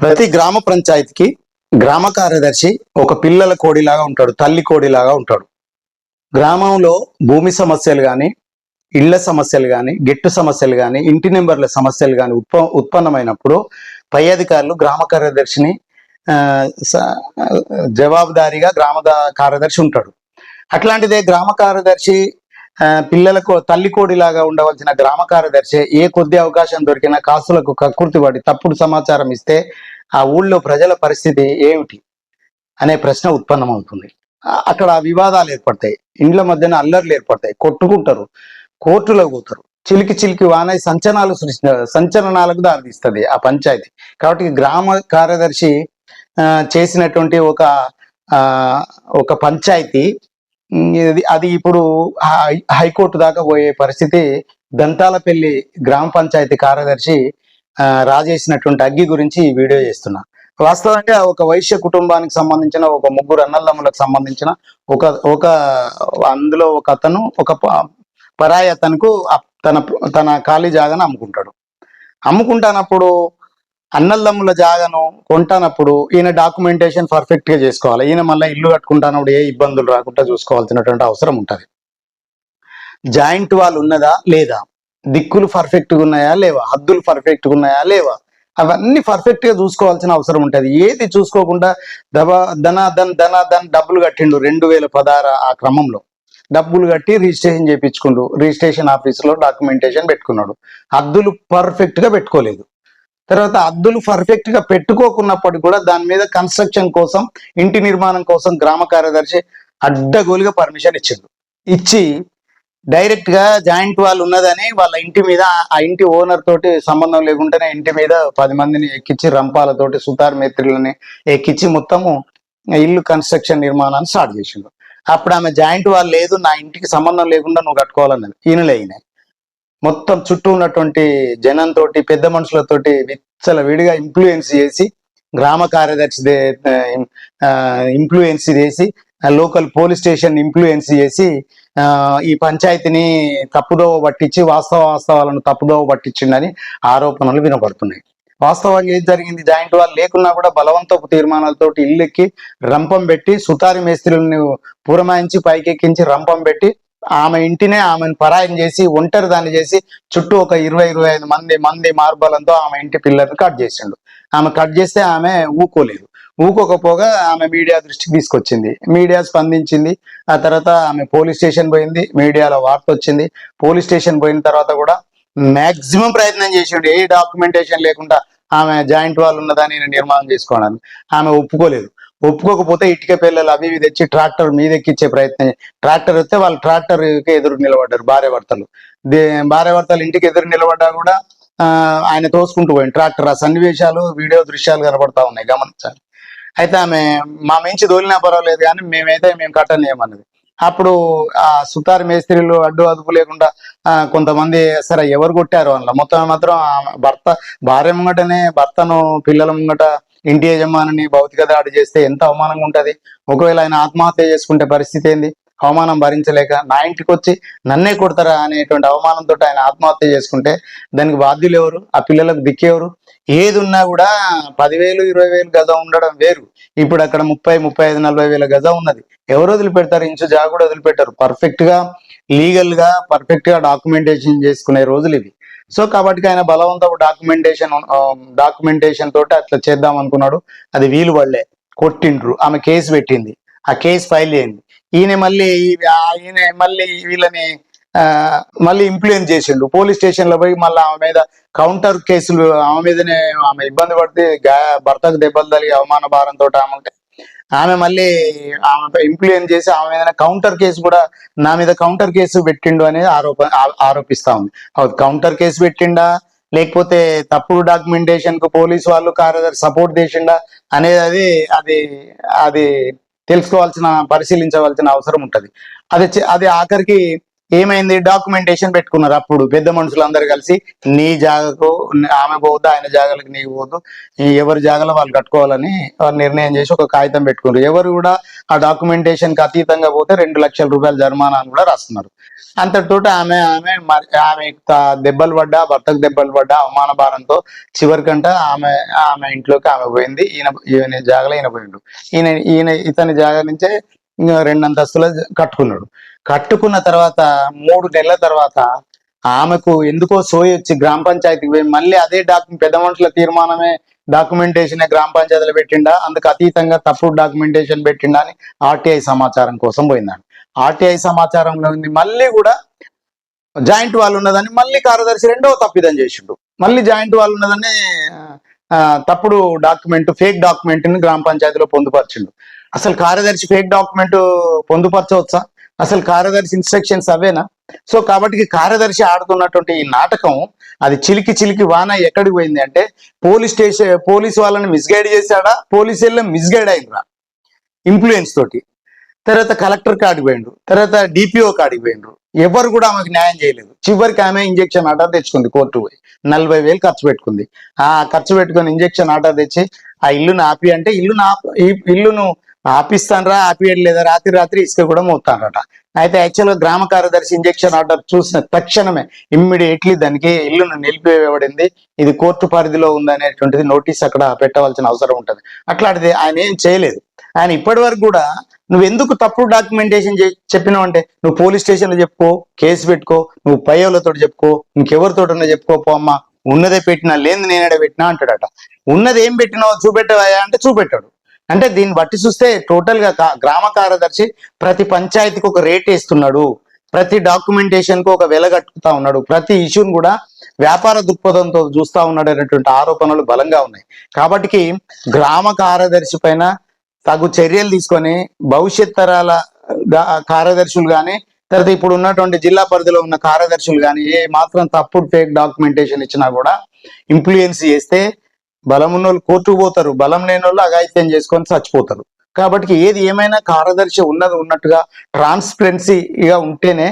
ప్రతి గ్రామ పంచాయతీకి గ్రామ కార్యదర్శి ఒక పిల్లల కోడిలాగా ఉంటాడు తల్లి కోడిలాగా ఉంటాడు. గ్రామంలో భూమి సమస్యలు కానీ ఇళ్ళ సమస్యలు కానీ గెట్టు సమస్యలు కానీ ఇంటి నెంబర్ల సమస్యలు కానీ ఉత్ప ఉత్పన్నమైనప్పుడు పై అధికారులు గ్రామ కార్యదర్శిని ఆ, జవాబుదారీగా గ్రామ కార్యదర్శి ఉంటాడు. అట్లాంటిదే గ్రామ కార్యదర్శి పిల్లలకు తల్లి కోడిలాగా ఉండవలసిన గ్రామ కార్యదర్శి ఏ కొద్ది అవకాశం దొరికినా కాసులకు కకృతి పడి తప్పుడు సమాచారం ఇస్తే ఆ ఊళ్ళో ప్రజల పరిస్థితి ఏమిటి అనే ప్రశ్న ఉత్పన్నమవుతుంది. అక్కడ వివాదాలు ఏర్పడతాయి. ఇండ్ల మధ్యన అల్లర్లు ఏర్పడతాయి. కొట్టుకుంటారు. కోర్టులో పోతారు. చిలికి చిలికి వానై సంచలనాలు సృష్టి సంచలనాలకు దారితీస్తుంది ఆ పంచాయతీ. కాబట్టి గ్రామ కార్యదర్శి ఆ, చేసినటువంటి ఒక ఆ, ఒక పంచాయతీ అది ఇప్పుడు హైకోర్టు దాకా పోయే పరిస్థితి దంతాలపల్లి గ్రామ పంచాయతీ కార్యదర్శి రాజేసినటువంటి అగ్గి గురించి ఈ వీడియో చేస్తున్నా. వాస్తవంగా ఒక వైశ్య కుటుంబానికి సంబంధించిన ఒక ముగ్గురు అన్నల్లమ్ములకు సంబంధించిన ఒక ఒక అందులో ఒక అతను ఒక ప- పరాయి అతనుకు తన తన ఖాళీ జాగాను అమ్ముకుంటాడు. అమ్ముకుంటానప్పుడు అన్నల్లమ్ముల జాగాను కొంటానప్పుడు ఈయన డాక్యుమెంటేషన్ పర్ఫెక్ట్గా చేసుకోవాలి. ఈయన మళ్ళీ ఇల్లు కట్టుకుంటానప్పుడు ఏ ఇబ్బందులు రాకుండా చూసుకోవాల్సినటువంటి అవసరం ఉంటుంది. జాయింట్ వాళ్ళు ఉన్నదా లేదా? దిక్కులు పర్ఫెక్ట్గా ఉన్నాయా లేవా? హద్దులు పర్ఫెక్ట్గా ఉన్నాయా లేవా? అవన్నీ పర్ఫెక్ట్గా చూసుకోవాల్సిన అవసరం ఉంటుంది. ఏది చూసుకోకుండా దబ ధన ధన్ ధన ధన్ డబ్బులు కట్టిండు రెండు వేల పదహారు ఆ క్రమంలో. డబ్బులు కట్టి రిజిస్ట్రేషన్ చేయించుకుండు. రిజిస్ట్రేషన్ ఆఫీసులో డాక్యుమెంటేషన్ పెట్టుకున్నాడు. హద్దులు పర్ఫెక్ట్గా పెట్టుకోలేదు. తర్వాత అద్దులు పర్ఫెక్ట్గా పెట్టుకోకున్నప్పటికీ కూడా దాని మీద కన్స్ట్రక్షన్ కోసం ఇంటి నిర్మాణం కోసం గ్రామ కార్యదర్శి అడ్డగోలుగా పర్మిషన్ ఇచ్చిండు. ఇచ్చి డైరెక్ట్గా జాయింట్ వాళ్ళు ఉన్నదని వాళ్ళ ఇంటి మీద ఆ ఇంటి ఓనర్ తోటి సంబంధం లేకుండానే ఇంటి మీద పది మందిని ఎక్కించి రంపాలతోటి సుతార్ మేత్రులని ఎక్కించి మొత్తము ఇల్లు కన్స్ట్రక్షన్ నిర్మాణాన్ని స్టార్ట్ చేసిండు. అప్పుడు ఆమె జాయింట్ వాళ్ళు లేదు నా ఇంటికి సంబంధం లేకుండా నువ్వు కట్టుకోవాలన్నది. ఈయనలే ఈయన. మొత్తం చుట్టూ ఉన్నటువంటి జనంతో పెద్ద మనుషులతోటి విచ్చల విడిగా ఇన్ఫ్లుయెన్స్ చేసి గ్రామ కార్యదర్శి ఇన్ఫ్లుయెన్స్ చేసి లోకల్ పోలీస్ స్టేషన్ ఇన్ఫ్లుయెన్స్ చేసి ఈ పంచాయతీని తప్పుదోవ పట్టించి వాస్తవ వాస్తవాలను తప్పుదోవ పట్టించిండని ఆరోపణలు వినపడుతున్నాయి. వాస్తవంగా ఏది జరిగింది? జాయింట్ వాళ్ళు లేకున్నా కూడా బలవంతపు తీర్మానాలతో ఇల్లెక్కి రంపం పెట్టి సుతారి మేస్త్రులను పురమాయించి పైకెక్కించి రంపం పెట్టి ఆమె ఇంటినే ఆమెను పరాయం చేసి ఒంటరి దాన్ని చేసి చుట్టూ ఒక ఇరవై ఇరవై ఐదు మంది మంది మార్బలంతో ఆమె ఇంటి పిల్లర్ని కట్ చేసిండు. ఆమె కట్ చేస్తే ఆమె ఊకోలేదు. ఊకోకపోగా ఆమె మీడియా దృష్టికి తీసుకొచ్చింది. మీడియా స్పందించింది. ఆ తర్వాత ఆమె పోలీస్ స్టేషన్ పోయింది. మీడియాలో వార్త వచ్చింది. పోలీస్ స్టేషన్ పోయిన తర్వాత కూడా మాక్సిమం ప్రయత్నం చేసిండు. ఏ డాక్యుమెంటేషన్ లేకుండా ఆమె జాయింట్ వాళ్ళు ఉన్నదాన్ని నిర్మాణం చేసుకోవడానికి. ఆమె ఒప్పుకోలేదు. ఒప్పుకోకపోతే ఇటుక పిల్లలు అవి ఇవి తెచ్చి ట్రాక్టర్ మీద ఎక్కిచ్చే ప్రయత్నం ట్రాక్టర్ వస్తే వాళ్ళు ట్రాక్టర్కి ఎదురు నిలబడ్డారు భార్య భర్తలు దే- భార్య భర్తలు ఇంటికి ఎదురు నిలబడ్డా కూడా ఆయన తోసుకుంటూ పోయింది ట్రాక్టర్ ఆ సన్నివేశాలు వీడియో దృశ్యాలు కనబడతా ఉన్నాయి. గమనించాలి. అయితే ఆమె మా మించి దోలినా పర్వాలేదు కానీ మేమైతే మేము కట్టలేమన్నది అప్పుడు ఆ సుతారి మేస్త్రీలు అడ్డు అదుపు లేకుండా కొంతమంది సరే ఎవరు కొట్టారు అందులో? మొత్తం మాత్రం ఆమె భర్త భార్య ముంగటనే భర్తను పిల్లల ముంగట ఇంటి యజమానిని భౌతిక దాడి చేస్తే ఎంత అవమానంగా ఉంటది? ఒకవేళ ఆయన ఆత్మహత్య చేసుకుంటే పరిస్థితి ఏంది? అవమానం భరించలేక నా ఇంటికి వచ్చి నన్నే కొడతారా అనేటువంటి అవమానంతో ఆయన ఆత్మహత్య చేసుకుంటే దానికి బాధ్యులు ఎవరు? ఆ పిల్లలకు దిక్కేవరు? ఏది ఉన్నా కూడా పదివేలు ఇరవై వేలు గజ ఉండడం వేరు. ఇప్పుడు అక్కడ ముప్పై ముప్పై ఐదు నలభై వేల గజ ఉన్నది. ఎవరు వదిలిపెడతారు? ఇంచు జాగా కూడా వదిలిపెట్టారు. పర్ఫెక్ట్గా లీగల్గా పర్ఫెక్ట్గా డాక్యుమెంటేషన్ చేసుకునే రోజులు ఇవి. సో కాబట్టి ఆయన బలవంతపు డాక్యుమెంటేషన్ డాక్యుమెంటేషన్ తోటి అట్లా చేద్దాం అనుకున్నాడు. అది వీలు పడలే కొట్టిండ్రు. ఆమె కేసు పెట్టింది. ఆ కేసు ఫైల్ చేయండి. ఈయన మళ్ళీ ఈయన మళ్ళీ వీళ్ళని ఆ, మళ్ళీ ఇంప్లూయెన్స్ చేసిండు. పోలీస్ స్టేషన్లో పోయి మళ్ళీ ఆమె మీద కౌంటర్ కేసులు ఆమె మీదనే ఆమె ఇబ్బంది పడితే భర్తకు దెబ్బలు తగిలి అవమాన భారంతో ఆమె ఉంటే ఆమె మళ్ళీ ఆమె ఇంప్లూయెన్స్ చేసి ఆమె మీద కౌంటర్ కేసు కూడా నా మీద కౌంటర్ కేసు పెట్టిండు అనేది ఆరోప ఆరోపిస్తా ఉంది. కౌంటర్ కేసు పెట్టిండా? లేకపోతే తప్పుడు డాక్యుమెంటేషన్కు పోలీస్ వాళ్ళు కార్యదర్శి సపోర్ట్ చేసిండా? అనేది అది అది అది తెలుసుకోవాల్సిన పరిశీలించవలసిన అవసరం ఉంటది. అది అది ఆఖరికి ఏమైంది? డాక్యుమెంటేషన్ పెట్టుకున్నారు అప్పుడు. పెద్ద మనుషులు అందరు కలిసి నీ జాగకు ఆమె పోవద్దు ఆయన జాగలకు నీకు పోవద్దు ఎవరి జాగలో వాళ్ళు కట్టుకోవాలని వాళ్ళు నిర్ణయం చేసి ఒక కాగితం పెట్టుకున్నారు. ఎవరు కూడా ఆ డాక్యుమెంటేషన్కి అతీతంగా పోతే రెండు లక్షల రూపాయల జరిమానా అని కూడా రాస్తున్నారు. అంతటితో ఆమె ఆమె మరి- ఆమె దెబ్బలు పడ్డా భర్తకు దెబ్బలు పడ్డా అవమాన భారంతో చివరికంట ఆమె ఆమె ఇంట్లోకి ఆమె పోయింది. ఈయన ఈయన జాగలో ఈయన పోయిండు. ఈయన ఈయన ఇతని జాగ నుంచే ఇంకా రెండు అంతస్తులు కట్టుకున్నాడు. కట్టుకున్న తర్వాత మూడు నెలల తర్వాత ఆమెకు ఎందుకో సోయి వచ్చి గ్రామ పంచాయతీకి పోయి మళ్ళీ అదే డాక్యుమెంట్ పెద్ద మనుషుల తీర్మానమే డాక్యుమెంటేషన్ గ్రామ పంచాయతీలో పెట్టిండా? అందుకు అతీతంగా తప్పుడు డాక్యుమెంటేషన్ పెట్టిండా అని ఆర్టీఐ సమాచారం కోసం పోయిందండి ఆర్టీఐ సమాచారంలో ఉంది. మళ్ళీ కూడా జాయింట్ వాళ్ళు ఉన్నదని మళ్ళీ కార్యదర్శి రెండో తప్పిదం చేసిండు. మళ్ళీ జాయింట్ వాళ్ళు ఉన్నదని ఆ, తప్పుడు డాక్యుమెంట్ ఫేక్ డాక్యుమెంట్ని గ్రామ పంచాయతీలో పొందుపరిచిండు. అసలు కార్యదర్శి ఫేక్ డాక్యుమెంట్ పొందుపరచవచ్చా? అసలు కార్యదర్శి ఇన్స్ట్రక్షన్స్ అవేనా? సో కాబట్టి కార్యదర్శి ఆడుతున్నటువంటి ఈ నాటకం అది చిలికి చిలికి వాన ఎక్కడికి పోయింది అంటే పోలీస్ స్టేషన్ పోలీస్ వాళ్ళని మిస్గైడ్ చేశాడా? పోలీస్ వెళ్ళి మిస్గైడ్ అయిందా ఇన్ఫ్లుయెన్స్ తోటి. తర్వాత కలెక్టర్ కాడికి పోయిండు తర్వాత డిపిఓ కాడికి పోయిండ్రు. ఎవరు కూడా ఆమెకు న్యాయం చేయలేదు. చివరికి ఆమె ఇంజెక్షన్ ఆర్డర్ తెచ్చుకుంది కోర్టు పోయి. నలభై వేలు ఖర్చు పెట్టుకుంది. ఆ ఖర్చు పెట్టుకుని ఇంజెక్షన్ ఆర్డర్ తెచ్చి ఆ ఇల్లును ఆపి అంటే ఇల్లును ఆప- ఇల్లును ఆపిస్తానరా ఆపియడం లేదా రాత్రి రాత్రి ఇసుక కూడా మోస్తానరట అయితే యాక్చువల్గా గ్రామ కార్యదర్శి ఇంజక్షన్ ఆర్డర్ చూసిన తక్షణమే ఇమ్మీడియట్లీ దానికి ఇల్లును నిలిపివేయబడింది. ఇది కోర్టు పరిధిలో ఉందనేటువంటిది నోటీస్ అక్కడ పెట్టవలసిన అవసరం ఉంటుంది. అట్లాంటిది ఆయన ఏం చేయలేదు. ఆయన ఇప్పటి వరకు కూడా నువ్వు ఎందుకు తప్పుడు డాక్యుమెంటేషన్ చెప్పినావు అంటే నువ్వు పోలీస్ స్టేషన్లో చెప్పుకో కేసు పెట్టుకో నువ్వు పై వాళ్ళతో చెప్పుకో ఇంకెవరితో చెప్పుకో పో అమ్మా ఉన్నదే పెట్టినా లేని నేనేడ పెట్టినా అంటాడట. ఉన్నది ఏం పెట్టినావు చూపెట్టవా అంటే చూపెట్టాడు. అంటే దీన్ని బట్టి చూస్తే టోటల్గా గ్రామ కార్యదర్శి ప్రతి పంచాయతీకి ఒక రేట్ వేస్తున్నాడు. ప్రతి డాక్యుమెంటేషన్కు ఒక వెలగట్టుకుతా ఉన్నాడు. ప్రతి ఇష్యూని కూడా వ్యాపార దృక్పథంతో చూస్తా ఉన్నాడు అనేటువంటి ఆరోపణలు బలంగా ఉన్నాయి. కాబట్టి గ్రామ కార్యదర్శి పైన తగు చర్యలు తీసుకొని భవిష్యత్ తరాల కార్యదర్శులు కానీ తర్వాత ఇప్పుడు ఉన్నటువంటి జిల్లా పరిధిలో ఉన్న కార్యదర్శులు కానీ ఏ మాత్రం తప్పుడు ఫేక్ డాక్యుమెంటేషన్ ఇచ్చినా కూడా ఇంప్లుయెన్స్ చేస్తే బలం ఉన్న వాళ్ళు కోర్టుకు పోతారు బలం లేని వాళ్ళు అఘాయిత్యం చేసుకొని చచ్చిపోతారు. కాబట్టి ఏది ఏమైనా కార్యదర్శి ఉన్నది ఉన్నట్టుగా ట్రాన్స్పరెన్సీగా ఉంటేనే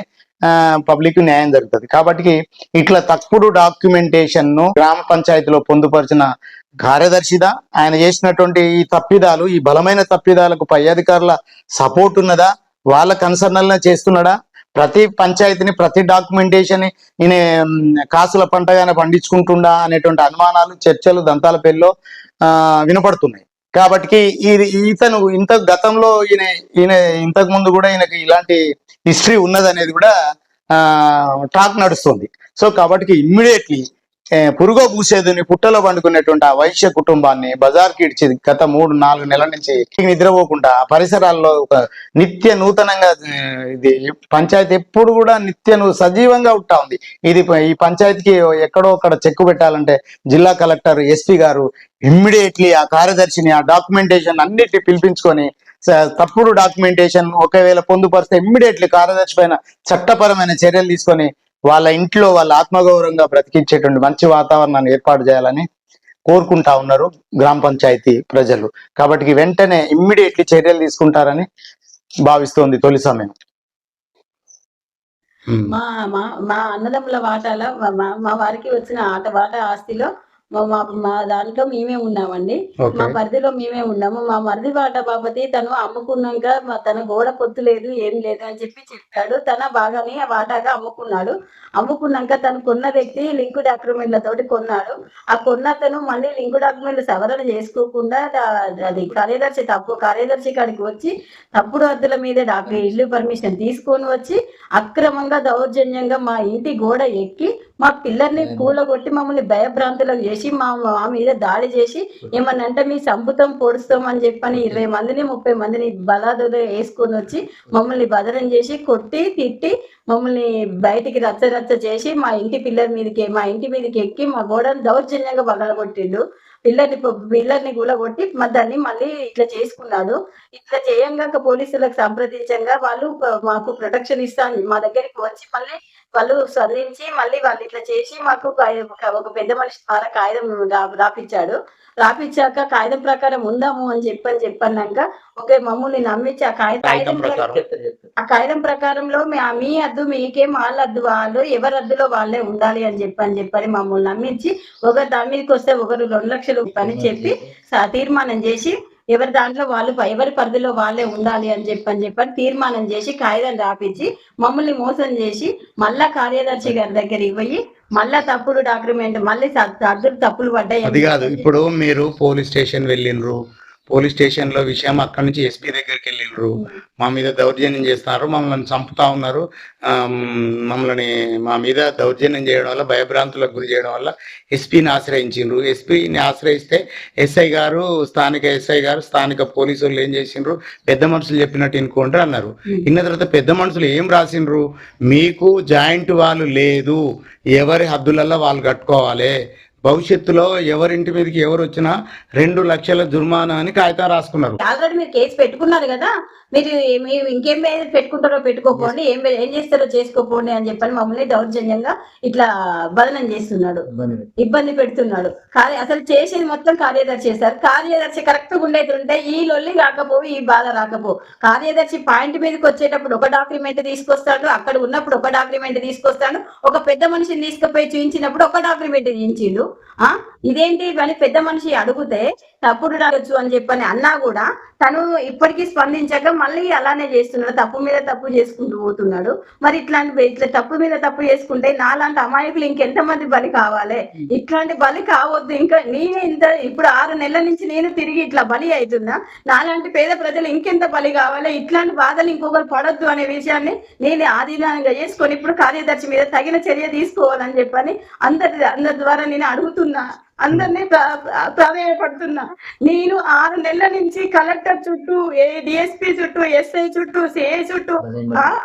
పబ్లిక్ న్యాయం జరుగుతుంది. కాబట్టి ఇట్లా తప్పుడు డాక్యుమెంటేషన్ను గ్రామ పంచాయతీలో పొందుపరిచిన కార్యదర్శిదా ఆయన చేసినటువంటి ఈ తప్పిదాలు ఈ బలమైన తప్పిదాలకు పై అధికారుల సపోర్ట్ ఉన్నదా? వాళ్ళ కన్సర్నల్నే చేస్తున్నాడా? ప్రతి పంచాయతీని ప్రతి డాక్యుమెంటేషన్ ఈయన కాసుల పంటగానే పండించుకుంటుండా అనేటువంటి అనుమానాలు చర్చలు దంతాల పెళ్ళిలో వినపడుతున్నాయి. కాబట్టి ఇది ఇతను ఇంత గతంలో ఈయన ఈయన ఇంతకు ముందు కూడా ఈయనకి ఇలాంటి హిస్టరీ ఉన్నదనేది కూడా ట్రాక్ టాక్ నడుస్తుంది. సో కాబట్టి ఇమ్మీడియట్లీ పురుగో పూసేదని పుట్టలో పండుకునేటువంటి ఆ వైశ్య కుటుంబాన్ని బజార్కి ఇడ్చి గత మూడు నాలుగు నెలల నుంచి నిద్రపోకుండా పరిసరాల్లో ఒక నిత్య నూతనంగా ఇది పంచాయతీ ఎప్పుడు కూడా నిత్య సజీవంగా ఉంటా ఉంది. ఇది ఈ పంచాయతీకి ఎక్కడో అక్కడ చెక్కు పెట్టాలంటే జిల్లా కలెక్టర్ ఎస్పీ గారు ఇమ్మీడియట్లీ ఆ కార్యదర్శిని ఆ డాక్యుమెంటేషన్ అన్నిటి పిలిపించుకొని తప్పుడు డాక్యుమెంటేషన్ ఒకవేళ పొందుపరిస్తే ఇమ్మీడియట్లీ కార్యదర్శి పైన చట్టపరమైన చర్యలు తీసుకొని వాళ్ళ ఇంట్లో వాళ్ళ ఆత్మగౌరవంగా బ్రతికించేటువంటి మంచి వాతావరణాన్ని ఏర్పాటు చేయాలని కోరుకుంటా ఉన్నారు గ్రామ పంచాయతీ ప్రజలు. కాబట్టి వెంటనే ఇమ్మీడియట్లీ చర్యలు తీసుకుంటారని భావిస్తోంది తొలి సమయం. మా మా మా అన్నదమ్ముల వాటాల మా- మా వారికి వచ్చిన ఆట వాట ఆస్తిలో మా మా దాంట్లో మేమే ఉన్నామండి. మా పరిధిలో మేమే ఉన్నాము. మా మరిది వాటా బాపతి తను అమ్ముకున్నాక తన గోడ పొత్తు లేదు ఏం లేదు అని చెప్పి చెప్పాడు. తన బాగానే ఆ వాటాగా అమ్ముకున్నాడు. అమ్ముకున్నాక తను కొన్న వ్యక్తి లింకు డాక్యుమెంట్లతోటి కొన్నాడు. ఆ కొన్న అతను మళ్ళీ లింకు డాక్యుమెంట్లు సవరణ చేసుకోకుండా అది కార్యదర్శి తప్పు కార్యదర్శి కాడికి వచ్చి తప్పుడు అద్దుల మీద డాక్టర్ ఇల్లు పర్మిషన్ తీసుకొని వచ్చి అక్రమంగా దౌర్జన్యంగా మా ఇంటి గోడ ఎక్కి మా పిల్లల్ని కూలగొట్టి మమ్మల్ని భయభ్రాంతులకు చేసి మా మా మీద దాడి చేసి ఏమన్నంటే మీ సంపుతం పొడుస్తాం అని చెప్పని ఇరవై మందిని ముప్పై మందిని బలాదులు వేసుకొని వచ్చి మమ్మల్ని బదనం చేసి కొట్టి తిట్టి మమ్మల్ని బయటికి రచ్చ రచ్చ చేసి మా ఇంటి పిల్లల మీదకి మా ఇంటి మీదకి ఎక్కి మా గోడను దౌర్జన్యంగా బలగొట్టిండు. పిల్లల్ని పొ- పిల్లల్ని కూలగొట్టి దాన్ని మళ్ళీ ఇట్లా చేసుకున్నాడు. ఇట్లా చేయంగా పోలీసులకు సంప్రదించంగా వాళ్ళు మాకు ప్రొటెక్షన్ ఇస్తాను. మా దగ్గరికి వచ్చి మళ్ళీ వాళ్ళు స్పందించి మళ్ళీ వాళ్ళు ఇట్లా చేసి మాకు ఒక- ఒక పెద్ద మనిషి ద్వారా కాగితం రా- రాపిచ్చాడు. రాపిచ్చాక కాగితం ప్రకారం ఉందాము అని చెప్పని చెప్పన్నాక ఓకే మమ్మల్ని నమ్మించి ఆ కాగితం ఆ కాగితం ప్రకారంలో మీ- మీ మీకేం వాళ్ళద్దు వాళ్ళు ఎవరద్దులో వాళ్ళే ఉండాలి అని చెప్పి అని చెప్పని మమ్మల్ని నమ్మించి ఒకరు దాని మీదకి వస్తే ఒకరు రెండు లక్షలు పని చెప్పి తీర్మానం చేసి ఎవరి దాంట్లో వాళ్ళు ఎవరి పరిధిలో వాళ్ళే ఉండాలి అని చెప్పి అని చెప్పని తీర్మానం చేసి కాగితం రాపించి మమ్మల్ని మోసం చేసి మళ్ళా కార్యదర్శి గారి దగ్గర ఇవ్వయి మళ్ళా తప్పుడు డాక్యుమెంట్ మళ్ళీ స- తప్పులు పడ్డాయి అది కాదు. ఇప్పుడు మీరు పోలీస్ స్టేషన్ వెళ్ళినరు పోలీస్ స్టేషన్లో విషయం అక్కడి నుంచి ఎస్పీ దగ్గరికి వెళ్ళిండ్రు. మా మీద దౌర్జన్యం చేస్తున్నారు. మమ్మల్ని చంపుతా ఉన్నారు. మమ్మల్ని మా మీద దౌర్జన్యం చేయడం వల్ల భయభ్రాంతులకు గురి చేయడం వల్ల ఎస్పీని ఆశ్రయించిండ్రు. ఎస్పీని ఆశ్రయిస్తే ఎస్ఐ గారు స్థానిక ఎస్ఐ గారు స్థానిక పోలీసు వాళ్ళు ఏం చేసిండ్రు? పెద్ద మనుషులు చెప్పినట్టు ఇనుకోండి అన్నారు. ఇన్న తర్వాత పెద్ద మనుషులు ఏం రాసిండ్రు? మీకు జాయింట్ వాళ్ళు లేదు. ఎవరి హద్దులలో వాళ్ళు కట్టుకోవాలి? భవిష్యత్తులో ఎవరింటి మీదకి ఎవరు వచ్చినా రెండు లక్షల జుర్మానా అని కాగితం రాసుకున్నారు. ఆల్రెడీ మీరు కేసు పెట్టుకున్నారు కదా మీరు మీరు ఇంకేం పెట్టుకుంటారో పెట్టుకోపోండి ఏం ఏం చేస్తారో చేసుకోపోండి అని చెప్పని మమ్మల్ని దౌర్జన్యంగా ఇట్లా బదనం చేస్తున్నాడు. ఇబ్బంది. పెడుతున్నాడు. కార్య అసలు చేసేది మొత్తం కార్యదర్శి చేస్తారు కార్యదర్శి కరెక్ట్గా ఉండేటుంటే ఈ లొల్లి రాకపోవు ఈ బాధ రాకపోవు. కార్యదర్శి పాయింట్ మీదకి వచ్చేటప్పుడు ఒక డాక్యుమెంట్ తీసుకొస్తాడు అక్కడ ఉన్నప్పుడు ఒక డాక్యుమెంట్ తీసుకొస్తాడు ఒక పెద్ద మనిషిని తీసుకుపోయి చూపించినప్పుడు ఒక డాక్యుమెంట్ చూపించిండు ఆ? ఇదేంటి అని పెద్ద మనిషి అడిగితే తప్పుడు రావచ్చు అని చెప్పని అన్నా కూడా తను ఇప్పటికీ స్పందించక మళ్ళీ అలానే చేస్తున్నాడు. తప్పు మీద తప్పు చేసుకుంటూ పోతున్నాడు. మరి ఇట్లాంటి ఇట్లా తప్పు మీద తప్పు చేసుకుంటే నాలాంటి అమాయకులు ఇంకెంత మంది బలి కావాలి? ఇట్లాంటి బలి కావద్దు. ఇంకా నేనే ఇంత ఇప్పుడు ఆరు నెలల నుంచి నేను తిరిగి ఇట్లా బలి అవుతున్నా నాలాంటి పేద ప్రజలు ఇంకెంత బలి కావాలి? ఇట్లాంటి బాధలు ఇంకొకరు పడొద్దు అనే విషయాన్ని నేను ఆధీనంగా చేసుకొని ఇప్పుడు కార్యదర్శి మీద తగిన చర్య తీసుకోవాలని చెప్పని అందరి అందరి ద్వారా నేను అడుగుతున్నా. అందరినీ ప్రా- ప్రాధాన్యపడుతున్నా. నేను ఆరు నెలల నుంచి కలెక్టర్ చుట్టూ ఏ డిఎస్పీ చుట్టూ ఎస్ఐ చుట్టూ సిఐ చుట్టూ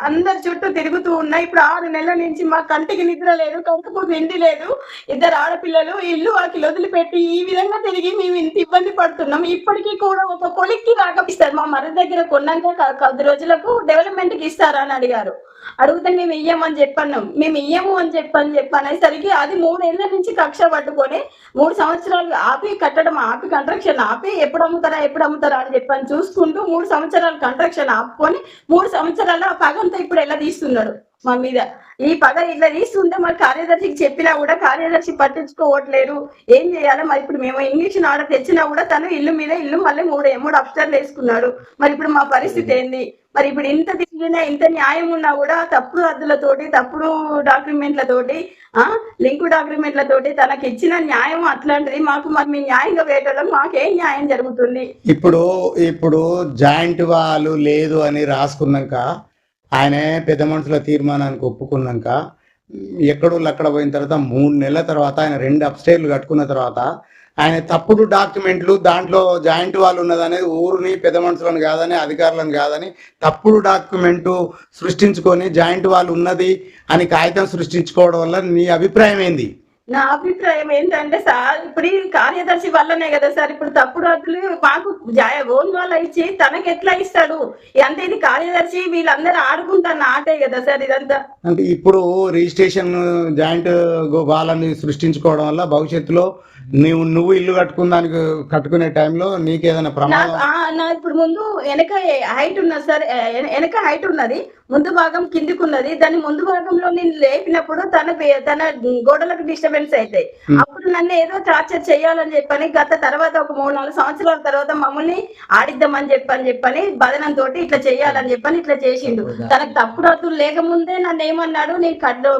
అందరి చుట్టూ తిరుగుతూ ఉన్నా. ఇప్పుడు ఆరు నెలల నుంచి మా కంటికి నిద్ర లేదు కంటికి తిండి లేదు. ఇద్దరు ఆడపిల్లలు ఇల్లు వాళ్ళకి వదిలిపెట్టి ఈ విధంగా తిరిగి మేము ఇంత ఇబ్బంది పడుతున్నాం. ఇప్పటికీ కూడా ఒక కొలిక్కి రాకపిస్తారు మా మరి దగ్గర కొన్నాక కొద్ది రోజులకు డెవలప్మెంట్కి ఇస్తారా అని అడిగారు. అడిగితే మేము ఇయ్యమని చెప్పన్నాం. మేము ఇయ్యము అని చెప్పని చెప్పనేసరికి అది మూడేళ్ళ నుంచి కక్ష పట్టుకొని మూడు సంవత్సరాలు ఆపి కట్టడం ఆపి కంట్రక్షన్ ఆపి ఎప్పుడు అమ్ముతారా ఎప్పుడు అమ్ముతారా అని చెప్పని చూసుకుంటూ మూడు సంవత్సరాలు కంట్రక్షన్ ఆపుకొని మూడు సంవత్సరాలు ఆ పగంతా ఇప్పుడు ఎలా తీస్తున్నాడు? మా మీద. ఈ పగ ఇట్లా తీస్తుంటే మరి కార్యదర్శికి చెప్పినా కూడా కార్యదర్శి పట్టించుకోవట్లేరు ఏం చేయాలి మరి ఇప్పుడు మేము ఇంగ్లీష్ ఆర్డర్ తెచ్చినా కూడా తను ఇల్లు మీద ఇల్లు మళ్ళీ మూడు మూడు అప్స్టర్లు వేసుకున్నాడు. మరి ఇప్పుడు మా పరిస్థితి ఏంది? మరి ఇప్పుడు ఇంత తిరిగినా ఇంత న్యాయం ఉన్నా కూడా తప్పుడు హద్దులతోటి తప్పుడు డాక్యుమెంట్లతోటి ఆ లింకు డాక్యుమెంట్లతోటి తనకి ఇచ్చిన న్యాయం అట్లాంటిది. మాకు మరి మీ న్యాయంగా వేయటం మాకేం న్యాయం జరుగుతుంది? ఇప్పుడు ఇప్పుడు జాయింట్ వాళ్ళు లేదు అని రాసుకున్నాక ఆయనే పెద్ద మనుషుల తీర్మానానికి ఒప్పుకున్నాక ఎక్కడో అక్కడ పోయిన తర్వాత మూడు నెలల తర్వాత ఆయన రెండు అప్స్టైర్లు కట్టుకున్న తర్వాత ఆయన తప్పుడు డాక్యుమెంట్లు దాంట్లో జాయింట్ వాళ్ళు ఉన్నదనేది ఊరిని పెద్ద మనుషులను కాదని అధికారులను కాదని తప్పుడు డాక్యుమెంటు సృష్టించుకొని జాయింట్ వాళ్ళు ఉన్నది అని కాగితం సృష్టించుకోవడం వల్ల నీ అభిప్రాయం ఏంది? నా అభిప్రాయం ఏంటంటే సార్ ఇప్పుడు ఈ కార్యదర్శి వల్లనే కదా సార్ ఇప్పుడు తప్పుడు హక్కులు మాకు ఓన్ వాళ్ళ ఇచ్చి తనకి ఎట్లా ఇస్తాడు? అంటే ఇది కార్యదర్శి వీళ్ళందరూ ఆడుకుంటున్న ఆటే కదా సార్ ఇదంతా. అంటే ఇప్పుడు రిజిస్ట్రేషన్ జాయింట్ గో- వాళ్ళని సృష్టించుకోవడం వల్ల భవిష్యత్తులో నువ్వు నువ్వు ఇల్లు కట్టుకున్నానికి కట్టుకునే టైంలో నాకు ప్రమాదం ఆ, నా ఇప్పుడు ముందు వెనక హైట్ ఉన్నది సార్ వెనక హైట్ ఉన్నది ముందు భాగం కిందికి ఉన్నది దాని ముందు భాగంలో నేను లేపినప్పుడు తన తన గోడలకు డిస్టర్బెన్స్ అవుతాయి. అప్పుడు నన్ను ఏదో టార్చర్ చేయాలని చెప్పని గత తర్వాత ఒక మూడు నాలుగు సంవత్సరాల తర్వాత మమ్మల్ని ఆడిద్దామని చెప్పని చెప్పని బదనంతో ఇట్లా చేయాలని చెప్పని ఇట్లా చేసిండు. తనకు తప్పుడు అర్థం లేకముందే నన్ను ఏమన్నాడు నేను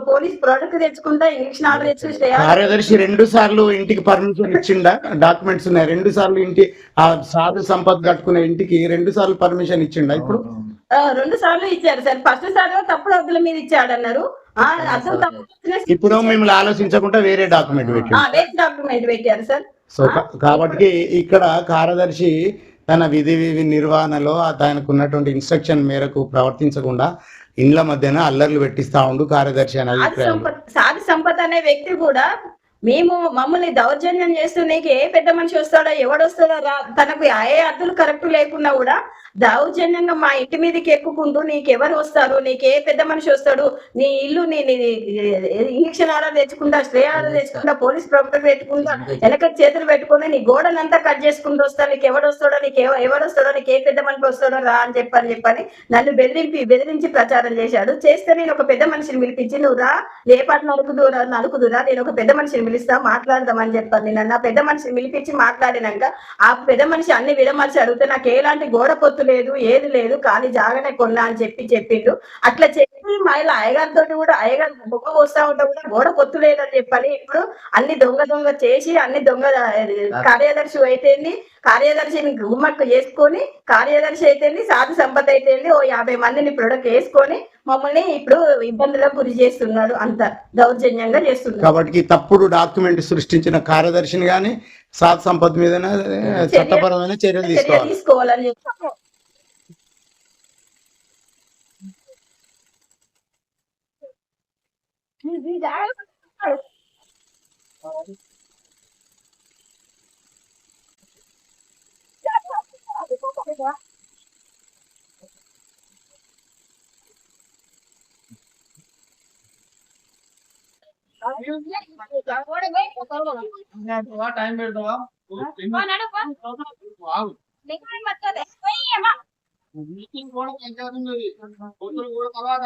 పోలీస్ ప్రోడక్ట్ తెచ్చుకుంటా ఇంజక్షన్ ఆర్డర్ తెచ్చుకుంటే కార్యదర్శి రెండు సార్లు ఇంటికి పర్మిషన్ ఇచ్చిండా? డాక్యుమెంట్స్ ఉన్నాయి. రెండు సార్లు ఇంటి ఆ సాధు సంపత్ కట్టుకునే ఇంటికి రెండు సార్లు పర్మిషన్ ఇచ్చిండా ఇప్పుడు? రెండు సార్లు ఇచ్చారు సార్. ఫస్ట్ సారి తప్పుడు అద్దుల మీద ఇచ్చాడు అన్నారు ఇప్పుడు మిమ్మల్ని ఆలోచించకుండా వేరే డాక్యుమెంట్ పెట్టారు. సార్. సో కాబట్టి ఇక్కడ కార్యదర్శి తన విధి విధి నిర్వహణలో తనకు ఉన్నటువంటి ఇన్స్ట్రక్షన్ మేరకు ప్రవర్తించకుండా ఇండ్ల మధ్యన అల్లర్లు పెట్టిస్తా ఉండు కార్యదర్శి అనే సాది అభిప్రాయం. సంపత్ సాది సంపత్ అనే వ్యక్తి కూడా మేము మమ్మల్ని దౌర్జన్యం చేస్తూ నీకు ఏ పెద్ద మనిషి వస్తాడో? ఎవడు వస్తాడో రా. తనకు ఏ అర్థులు కరెక్ట్ లేకుండా కూడా దౌర్జన్యంగా మా ఇంటి మీదకి ఎక్కుకుంటూ నీకు ఎవరు వస్తారు? నీకు పెద్ద మనిషి వస్తాడు? నీ ఇల్లు నీ ఇంజక్షన్ ఆర్డర్ తెచ్చుకుంటా స్ప్రే ఆర్డర్ తెచ్చుకుంటా పోలీస్ ప్రొఫెసర్ పెట్టుకుంటా వెనక చేతులు పెట్టుకుని నీ గోడనంతా కట్ చేసుకుంటూ వస్తా నీకు ఎవడు వస్తాడో నీకు ఎవ- ఎవడు వస్తాడో నీకు ఏ పెద్ద మనిషి వస్తాడో రా అని చెప్పని చెప్పని నన్ను బెదిరింపి బెదిరించి ప్రచారం చేశాడు. చేస్తే నేను ఒక పెద్ద మనిషిని పిలిపించి నువ్వు రా ఏ పాట నలుకుదురా నలుకుదురా నేను ఒక పెద్ద మనిషిని పిలుస్తా మాట్లాడదామని చెప్పాను నన్ను ఆ పెద్ద మనిషిని పిలిపించి మాట్లాడినాక ఆ పెద్ద మనిషి అన్ని విడమర్చి అడిగితే నాకు ఎలాంటి గోడ పొత్తు లేదు ఏది లేదు కానీ జాగనే కొన్నా అని చెప్పి చెప్పిండు. అట్లా చెప్పి మహిళ అయ్యగారితో కూడా అయ్యగారు బొక్క వస్తా ఉంటే కూడా గోడ పొత్తు లేదని చెప్పని ఇప్పుడు అన్ని దొంగ దొంగ చేసి అన్ని దొంగ కార్యదర్శి అయితేంది కార్యదర్శిని గుమ్మక్కు చేసుకొని కార్యదర్శి అయితేంది సాధు సంపద అయితేంది ఓ యాభై మందిని ప్రొడక్ట్ వేసుకొని మమ్మల్ని ఇప్పుడు ఇబ్బందులకు గురి చేస్తున్నాడు అంత దౌర్జన్యంగా చేస్తున్నాడు. కాబట్టి తప్పుడు డాక్యుమెంట్ సృష్టించిన కార్యదర్శిని కానీ సాత్ సంపద మీద చట్టపరమైన చర్యలు చర్య తీసుకోవాలి. తీసుకోవాలని టైం పెడతావా మీటింగ్ కూడా పెంచాలి పొద్దున కూడా తర్వాత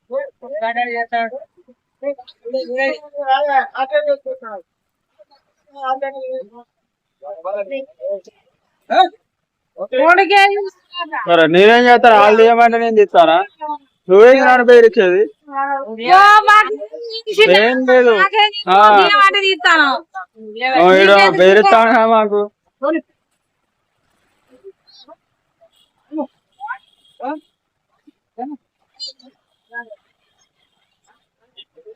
సరే నేనేం చేస్తాను వాళ్ళు తీయమంటే నేను తీస్తానా? నువ్వేం నన్ను పేరిచ్చేది ఏం లేదు. ఈడ పేరుస్తాను మాకు? ఈ విధంగా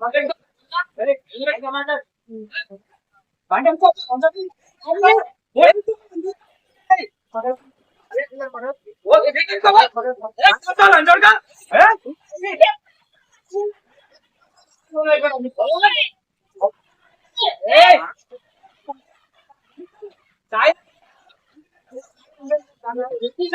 మాట్లాడు ఇప్పుడు